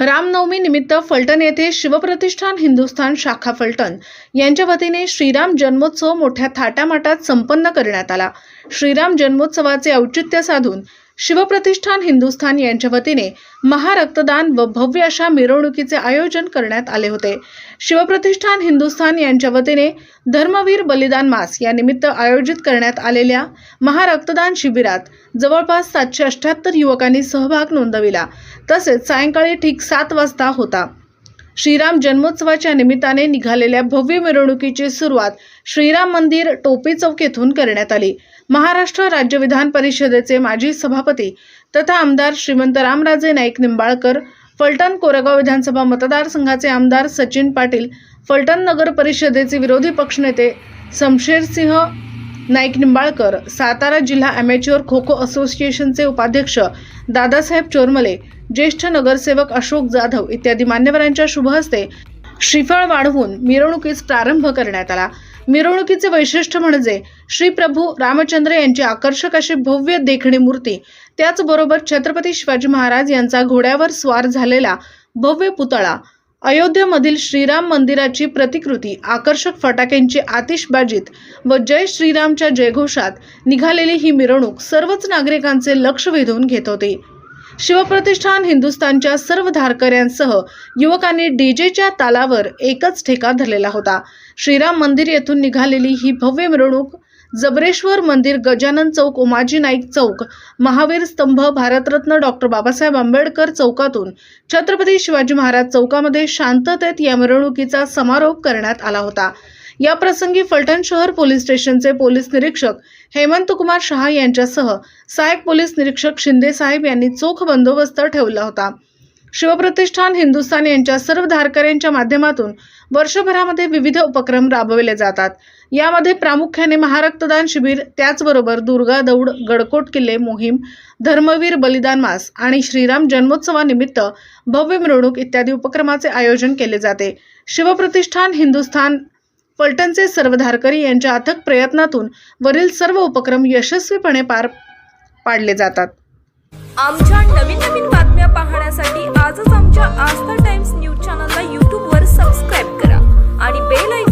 रामनवमी निमित्त फलटण येथे शिवप्रतिष्ठान हिंदुस्थान शाखा फलटण यांच्या वतीने श्रीराम जन्मोत्सव मोठ्या थाटामाटात संपन्न करण्यात आला. श्रीराम जन्मोत्सवाचे औचित्य साधून शिवप्रतिष्ठान हिंदुस्थान यांच्या वतीने महारक्तदान व भव्य अशा मिरवणुकीचे आयोजन करण्यात आले होते. शिवप्रतिष्ठान हिंदुस्थान यांच्या वतीने धर्मवीर बलिदान मास या निमित्त आयोजित करण्यात आलेल्या महारक्तदान शिबिरात जवळपास सातशे अठ्ठ्याहत्तर युवकांनी सहभाग नोंदविला. तसेच सायंकाळी ठीक सात वाजता होता. श्रीराम जन्मोत्सवाच्या निमित्ताने निघालेल्या भव्य मिरवणुकीची सुरुवात श्रीराम मंदिर टोपी चौक येथून करण्यात आली. महाराष्ट्र राज्य विधान परिषदेचे माजी सभापती तथा आमदार श्रीमंत रामराजे नाईक निंबाळकर फलटण कोरेगाव विधानसभा मतदारसंघाचे आमदार सचिन पाटील फलटण नगर परिषदेचे विरोधी पक्षनेते शमशेरसिंह नाईक निंबाळकर सातारा जिल्हा ॲमेच्युअर खो खो असोसिएशनचे उपाध्यक्ष दादासाहेब चोरमले ज्येष्ठ नगरसेवक अशोक जाधव इत्यादी मान्यवरांच्या शुभहस्ते श्रीफळ वाढवून मिरवणुकीस प्रारंभ करण्यात आला. मिरवणुकीचे वैशिष्ट्य म्हणजे श्री प्रभू रामचंद्र यांची आकर्षक अशी भव्य देखणी मूर्ती. त्याचबरोबर छत्रपती शिवाजी महाराज यांचा घोड्यावर स्वार झालेला भव्य पुतळा. अयोध्येमधील श्रीराम मंदिराची प्रतिकृती आकर्षक फटाक्यांची आतिषबाजीत व जय श्रीरामच्या जयघोषात निघालेली ही मिरवणूक सर्वच नागरिकांचे लक्ष वेधून घेत होती. शिवप्रतिष्ठान हिंदुस्थानच्या सर्व धारकऱ्यांसह युवकांनी डीजेच्या तालावर एकच ठेका धरलेला होता. श्रीराम मंदिर येथून निघालेली ही भव्य मिरवणूक जबरेश्वर मंदिर गजानन चौक उमाजी नाईक चौक महावीर स्तंभ भारतरत्न डॉक्टर बाबासाहेब आंबेडकर चौकातून छत्रपती शिवाजी महाराज चौकामध्ये शांततेत या मिरवणुकीचा समारोप करण्यात आला होता. या प्रसंगी फलटण शहर पोलीस स्टेशनचे पोलीस निरीक्षक हेमंत कुमार शहा यांच्यासह सहाय्यक पोलीस निरीक्षक शिंदे साहेब यांनी चोख बंदोबस्त ठेवला होता. शिवप्रतिष्ठान हिंदुस्थान यांच्या सर्व धारकऱ्यांच्या माध्यमातून वर्षभरामध्ये विविध उपक्रम राबविले जातात. यामध्ये प्रामुख्याने महारक्तदान शिबिर त्याचबरोबर दुर्गा दौड गडकोट किल्ले मोहीम धर्मवीर बलिदान मास आणि श्रीराम जन्मोत्सवानिमित्त भव्य मिरवणूक इत्यादी उपक्रमाचे आयोजन केले जाते. शिवप्रतिष्ठान हिंदुस्थान पलटणचे सर्व धारकरी यांच्या अथक प्रयत्नातून वरील सर्व उपक्रम यशस्वीपणे पार पाडले जातात. आमच्या नवीन नवीन बातम्या पाहण्यासाठी आजच आमच्या आस्था टाइम्स न्यूज चॅनलला यूट्यूबवर सबस्क्राईब करा आणि बेल ऐकून